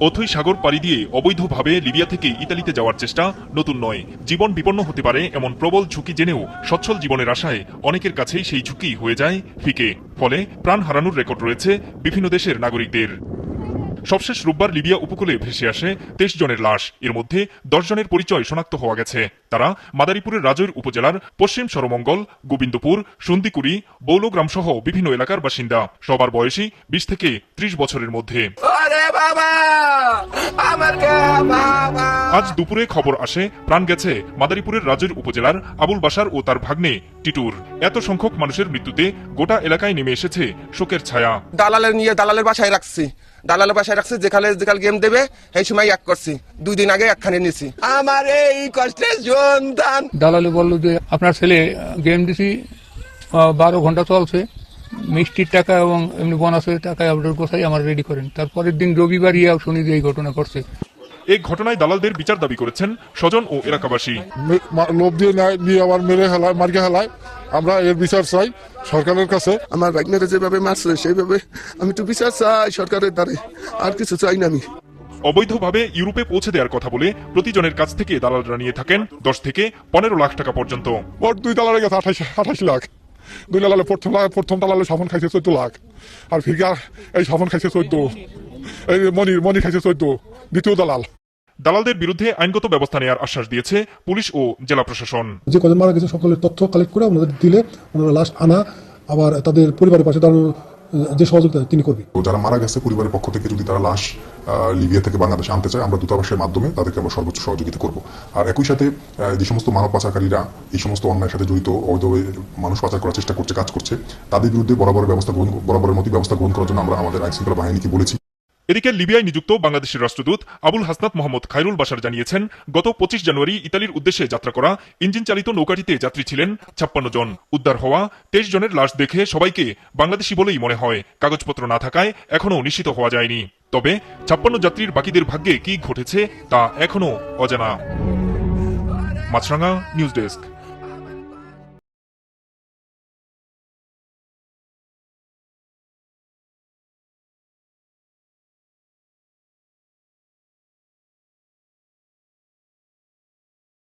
অথই সাগর পাড়ি দিয়ে অবৈধভাবে লিবিয়া থেকে ইতালিতে যাওয়ার চেষ্টা নতুন নয়। জীবন বিপন্ন হতে পারে এমন প্রবল ঝুঁকি জেনেও সচ্ছল জীবনের আশায় অনেকের কাছেই সেই ঝুঁকি হয়ে যায় ফিকে। ফলে প্রাণ হারানোর রেকর্ড রয়েছে বিভিন্ন দেশের নাগরিকদের। সবশেষ রোববার লিবিয়া উপকূলে ভেসে আসে তেইশ জনের লাশ। এর মধ্যে দশ জনের পরিচয় শনাক্ত হওয়া গেছে। তারা মাদারীপুরের রাজৈর উপজেলার পশ্চিম সরমঙ্গল, গোবিন্দপুর, সন্দিকুড়ি বৌলগ্রাম সহ বিভিন্ন এলাকার বাসিন্দা। সবার বয়সী বিশ থেকে ত্রিশ বছরের মধ্যে। বাবা! আমার আজ দুপুরে খবর আসে প্রাণ গেছে মাদারীপুরের রাজৈর উপজেলার আবুল বাসার ও তার ভাগ্নে টিটুর। এত সংখ্যক মানুষের মৃত্যুতে গোটা এলাকায় নেমে এসেছে শোকের ছায়া। দালালের নিয়ে দালালের বাসায় রাখছি। দালালের বাসায় রাখছি যেখানে যেখানে গেম দেবে সেই সময় এক করছি। দুই দিন আগে একখানে নিছি। আমার এই কষ্টের সন্তান। দালালে বলল যে আপনার ছেলে গেম দিছি বারো ঘণ্টা চলছে। মিষ্টির টাকা এবং এমনি বোনাসের টাকা আপনার গোসাই আমার রেডি করেন। তারপরের দিন রবিবার ইয়া শুনি যে এই ঘটনা ঘটছে। এই ঘটনায় দালালদের বিচার দাবি করেছেন স্বজন ও এলাকাবাসী। লোভ দিয়ে নেয় নিয়ে আবার মেরে হেলায় মার্কে হেলায়। আমরা এর বিচার চাই সরকারের কাছে। আমার ভাগ্নেরা যেভাবে মারছে সেইভাবে আমি একটু বিচার চাই সরকারের দ্বারে। আর কিছু চাই না আমি। অবৈধভাবে ইউরোপে পৌঁছে দেওয়ার কথা বলে প্রতিজনের কাছ থেকে দালালরা নিয়ে থাকেন দশ থেকে পনেরো লাখ টাকা পর্যন্ত। ওর দুই দালালের কাছে আঠাশ আঠাশ লাখ। দুই দালালে প্রথম প্রথম দালালে সাবন খাইছে চোদ্দ লাখ। আর ফিরকার এই সাবন খাইছে চোদ্দ। এই মনির খাইছে চোদ্দ দ্বিতীয় দালাল। দালালদের বিরুদ্ধে আইনগত ব্যবস্থা নেওয়ার আশ্বাস দিয়েছে পুলিশ ও জেলা প্রশাসন। যে কজন মারা গেছে সকলের তথ্য কালেক্ট করে ওনাদের দিলে ওনারা লাশ আনা আবার তাদের পরিবারের পাশে দাঁড়ানোর আহ, যে সহযোগিতা তিনি করবে যারা মারা গেছে পরিবারের পক্ষ থেকে যদি তারা লাশ আহ, লিবিয়া থেকে বাংলাদেশে আনতে চায় আমরা দূতাবাসের মাধ্যমে তাদেরকে আমরা সর্বোচ্চ সহযোগিতা করব। আর একই সাথে যে সমস্ত মানব পাচারকারীরা এই সমস্ত অন্যায়ের সাথে জড়িত অবৈধভাবে মানুষ পাচার করার চেষ্টা করছে কাজ করছে তাদের বিরুদ্ধে বরাবর ব্যবস্থা গ্রহণ বরাবরের মতো ব্যবস্থা গ্রহণ করার জন্য আমরা আমাদের আইন শৃঙ্খলা বাহিনীকে বলেছি। এদিকে লিবিয়ায় নিযুক্ত বাংলাদেশের রাষ্ট্রদূত আবুল হাসনাত মোহাম্মদ খায়রুল বাসার জানিয়েছেন, গত পঁচিশ জানুয়ারি ইতালির উদ্দেশ্যে যাত্রা করা ইঞ্জিন চালিত নৌকাটিতে যাত্রী ছিলেন ছাপ্পান্ন জন। উদ্ধার হওয়া তেইশ জনের লাশ দেখে সবাইকে বাংলাদেশি বলেই মনে হয়, কাগজপত্র না থাকায় এখনও নিশ্চিত হওয়া যায়নি। তবে ছাপ্পান্ন যাত্রীর বাকিদের ভাগ্যে কি ঘটেছে তা এখনও অজানা। Maasranga, news desk.